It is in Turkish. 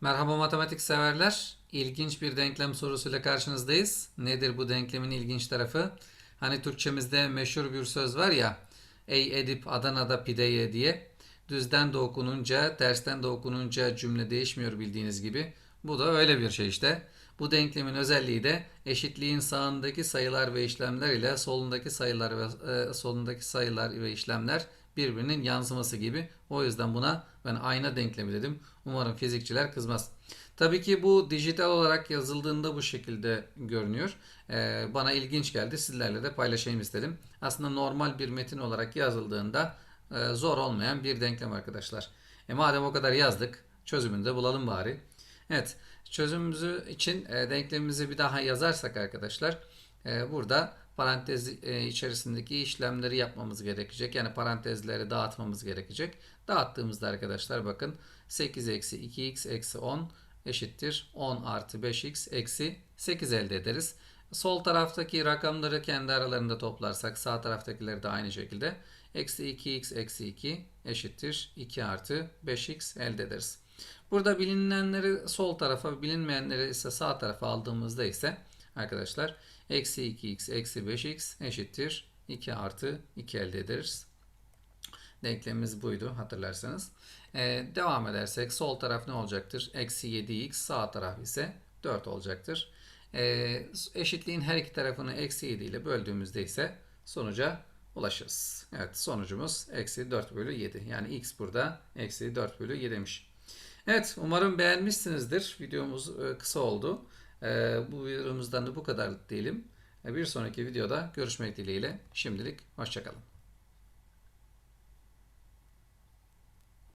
Merhaba matematik severler. İlginç bir denklem sorusuyla karşınızdayız. Nedir bu denklemin ilginç tarafı? Hani Türkçemizde meşhur bir söz var ya. Ey Edip Adana'da pide ye diye. Düzden de okununca, tersten de okununca cümle değişmiyor bildiğiniz gibi. Bu da öyle bir şey işte. Bu denklemin özelliği de eşitliğin sağındaki sayılar ve işlemler ile solundaki sayılar ve e, solundaki sayılar ve işlemler birbirinin yansıması gibi. O yüzden buna ben ayna denklemi dedim. Umarım fizikçiler kızmaz. Tabii ki bu dijital olarak yazıldığında bu şekilde görünüyor. Ee, bana ilginç geldi. Sizlerle de paylaşayım istedim. Aslında normal bir metin olarak yazıldığında e, zor olmayan bir denklem arkadaşlar. E madem o kadar yazdık, çözümünü de bulalım bari. Evet, çözümümüzü için e, denklemimizi bir daha yazarsak arkadaşlar, e, burada parantez e, içerisindeki işlemleri yapmamız gerekecek. Yani parantezleri dağıtmamız gerekecek. Dağıttığımızda arkadaşlar bakın 8 eksi 2x eksi 10 eşittir 10 artı 5x eksi 8 elde ederiz. Sol taraftaki rakamları kendi aralarında toplarsak sağ taraftakileri de aynı şekilde eksi 2x eksi 2 eşittir 2 artı 5x elde ederiz. Burada bilinenleri sol tarafa bilinmeyenleri ise sağ tarafa aldığımızda ise arkadaşlar eksi 2x eksi 5x eşittir 2 artı 2 elde ederiz. Denklemimiz buydu hatırlarsanız. Ee, devam edersek sol taraf ne olacaktır? Eksi 7x sağ taraf ise 4 olacaktır. Ee, eşitliğin her iki tarafını eksi 7 ile böldüğümüzde ise sonuca ulaşırız. Evet sonucumuz eksi 4 bölü 7. Yani x burada eksi 4 bölü 7'miş. Evet umarım beğenmişsinizdir. Videomuz e, kısa oldu. E, bu videomuzdan da bu kadar diyelim. E, Bir sonraki videoda görüşmek dileğiyle. Şimdilik hoşçakalın.